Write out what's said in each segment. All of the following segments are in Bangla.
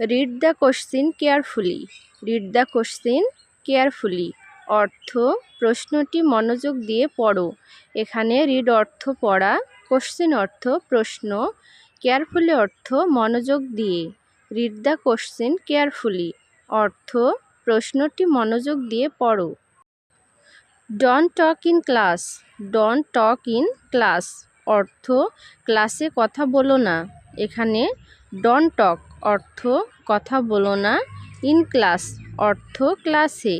Read the question carefully read the question carefully অর্থ, প্রশ্নটি মনোযোগ দিয়ে পড়ো। এখানে রিড অর্থ পড়া কোশ্চিন অর্থ প্রশ্ন কেয়ারফুলি অর্থ মনোযোগ দিয়ে। রিড দ্য কোশ্চিন কেয়ারফুলি অর্থ, প্রশ্নটি মনোযোগ দিয়ে পড়ো। Don't talk in class don't talk in class অর্থ ক্লাসে কথা বলো না। এখানে ডন টক অর্থ কথা বলো না। ইন ক্লাস, অর্থ ক্লাসে।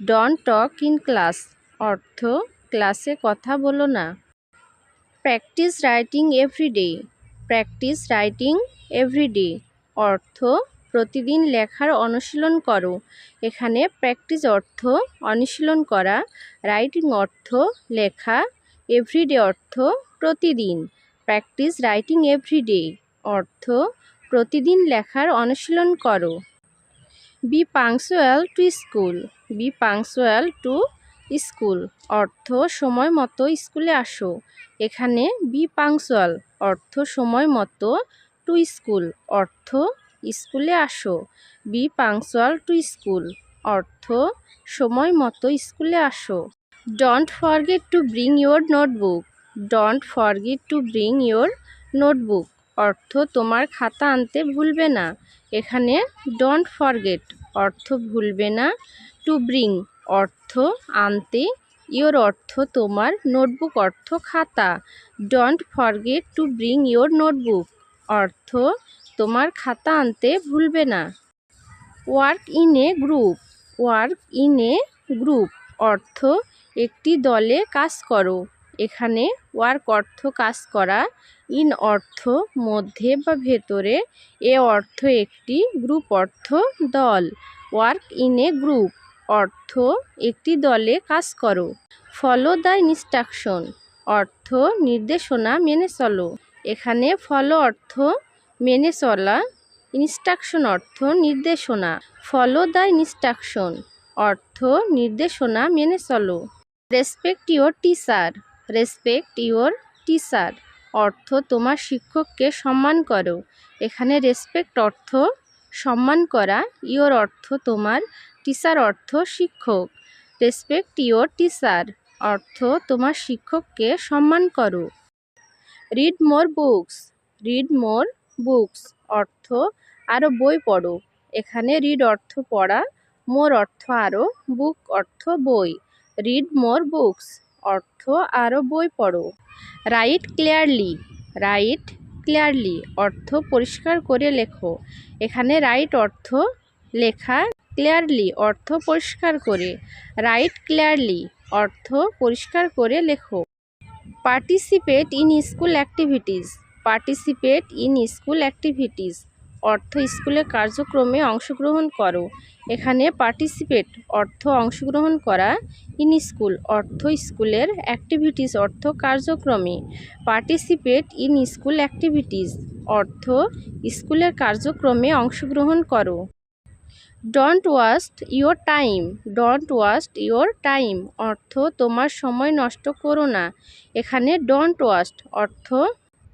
ডন টক ইন ক্লাস, অর্থ ক্লাসে কথা বলো না। Practice writing everyday practice writing everyday অর্থ প্রতিদিন লেখার অনুশীলন করো। এখানে প্র্যাকটিস অর্থ অনুশীলন করা, রাইটিং অর্থ লেখা এভরিডে অর্থ প্রতিদিন। প্র্যাকটিস রাইটিং এভরিডে অর্থ প্রতিদিন লেখার অনুশীলন করো। Be punctual to school be punctual to school অর্থ সময় মতো স্কুলে আসো। এখানে বি পাংচুয়াল অর্থ সময় মতো টু স্কুল অর্থ স্কুলে আসো। বি পাংচুয়াল টু স্কুল অর্থ সময় মতো স্কুলে আসো। Don't forget to bring your notebook don't forget to bring your notebook অর্থ তোমার খাতা আনতে ভুলবে না। এখানে ডোন্ট ফরগেট অর্থ ভুলবে না। টু ব্রিং অর্থ আনতে ইয়োর অর্থ তোমার নোটবুক অর্থ খাতা। Don't forget to bring your notebook অর্থ তোমার খাতা আনতে ভুলবে না। Work in a group work in a group অর্থ একটি দলে কাজ করো। এখানে ওয়ার্ক অর্থ কাজ করা ইন অর্থ মধ্যে বা ভেতরে, এ অর্থ একটি গ্রুপ অর্থ দল। ওয়ার্ক ইন এ গ্রুপ অর্থ একটি দলে কাজ করো। ফলো দ্য ইনস্ট্রাকশন অর্থ নির্দেশনা মেনে চলো। এখানে ফলো অর্থ মেনে চলা, ইনস্ট্রাকশন অর্থ নির্দেশনা। ফলো দ্য ইনস্ট্রাকশন অর্থ নির্দেশনা মেনে চলো। Respect your teacher, respect your teacher. অর্থ তোমার শিক্ষককে সম্মান করো। এখানে রেসপেক্ট অর্থ সম্মান করা ইয়োর অর্থ তোমার টিচার অর্থ শিক্ষক। রেসপেক্ট ইয়োর টিচার অর্থ তোমার শিক্ষককে সম্মান করো। Read more books read more books অর্থ আরও বই পড়ো। এখানে রিড অর্থ পড়া মোর অর্থ আরও বুক অর্থ বই। রিড মোর বুকস অর্থ আরও বই পড়ো। Write clearly. Write clearly. অর্থ পরিষ্কার করে লেখো। এখানে রাইট অর্থ লেখা ক্লিয়ারলি। অর্থ পরিষ্কার করে। Write clearly. অর্থ পরিষ্কার করে লেখো। Participate in school activities. Participate in school activities. অর্থ স্কুলের কার্যক্রমে অংশগ্রহণ করো। এখানে পার্টিসিপেট অর্থ অংশগ্রহণ করা ইন স্কুল অর্থ স্কুলের অ্যাক্টিভিটিস অর্থ কার্যক্রমে। পার্টিসিপেট ইন স্কুল অ্যাক্টিভিটিস অর্থ স্কুলের কার্যক্রমে অংশগ্রহণ করো। Don't waste your time don't waste your time অর্থ তোমার সময় নষ্ট করো না। এখানে ডোন্ট ওয়াস্ট অর্থ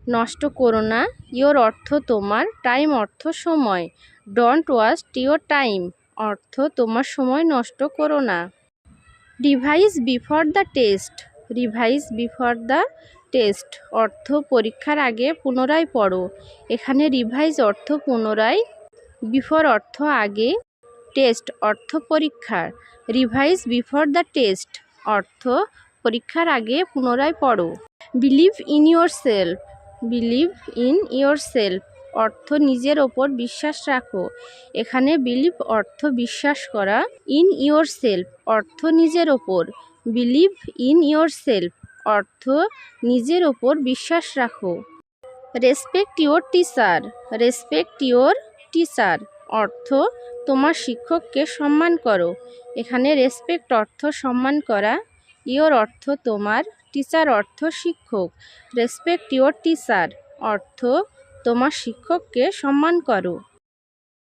নষ্ট করো না, ইয়োর অর্থ তোমার, টাইম অর্থ সময়। ডোন্ট ওয়াস্ট ইয়োর টাইম, অর্থ তোমার সময় নষ্ট করো না। Revise before the test, revise before the test, অর্থ পরীক্ষার আগে পুনরায় পড়ো। এখানে রিভাইজ অর্থ পুনরায়, বিফোর অর্থ আগে, টেস্ট অর্থ পরীক্ষার। রিভাইজ বিফোর দ্য টেস্ট, অর্থ পরীক্ষার আগে পুনরায় পড়ো। Believe in your self believe in your self অর্থ নিজের ওপর বিশ্বাস রাখো। এখানে বিলিভ অর্থ বিশ্বাস করা ইন ইয়োর সেলফ অর্থ নিজের ওপর। বিলিভ ইন ইয়োর সেলফ অর্থ নিজের ওপর বিশ্বাস রাখো। Respect your teacher respect your teacher অর্থ তোমার শিক্ষককে সম্মান করো। এখানে রেসপেক্ট অর্থ সম্মান করা ইয়োর অর্থ তোমার টিচার অর্থ শিক্ষক। রেসপেক্ট ইয়োর টিচার অর্থ তোমার শিক্ষককে সম্মান করো।